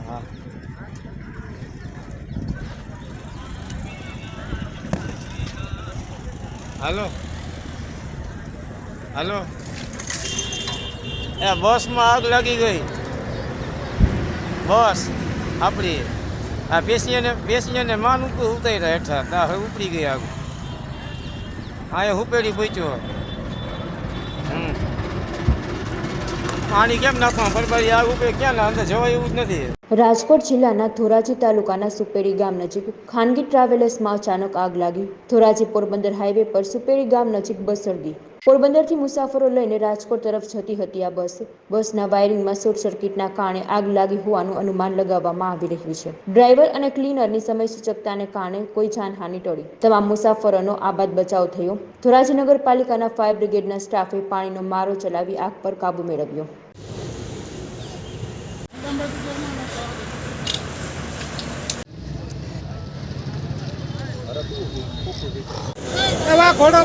હા. હાલો. હાલો. એ બસમાં આગ લાગી ગઈ. બસ આપણી આ પેસીઓને પેસીઓને માન ઉતાર્યા હેઠા તા ઉપડી ગઈ આગળ હા એ હુપેડી પૂછ્યો પાણી કેમ નાખવા બરબારી આ ઉપર ક્યાં અંદર જવાય એવું જ નથી. રાજકોટ જિલ્લાના ધોરાજી તાલુકાના સુપેડી ગામ નજીક ખાનગી ટ્રાવેલર્સમાં અચાનક આગ લાગી. ધોરાજી પોરબંદર હાઈવે પર સુપેડી ગામ નજીક બસ સળગી. પોરબંદરથી મુસાફરો લઈને રાજકોટ તરફ જતી હતી આ બસ. બસના વાયરિંગમાં શોર્ટ સર્કિટના કારણે આગ લાગી હોવાનું અનુમાન લગાવવામાં આવી રહ્યું છે. ડ્રાઈવર અને ક્લીનરની સમય સૂચકતાને કારણે કોઈ જાનહાનિ ટળી. તમામ મુસાફરોનો આબાદ બચાવ થયો. ધોરાજી નગરપાલિકાના ફાયર બ્રિગેડના સ્ટાફે પાણીનો મારો ચલાવી આગ પર કાબુ મેળવ્યો. એવા ઘોડો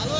আলো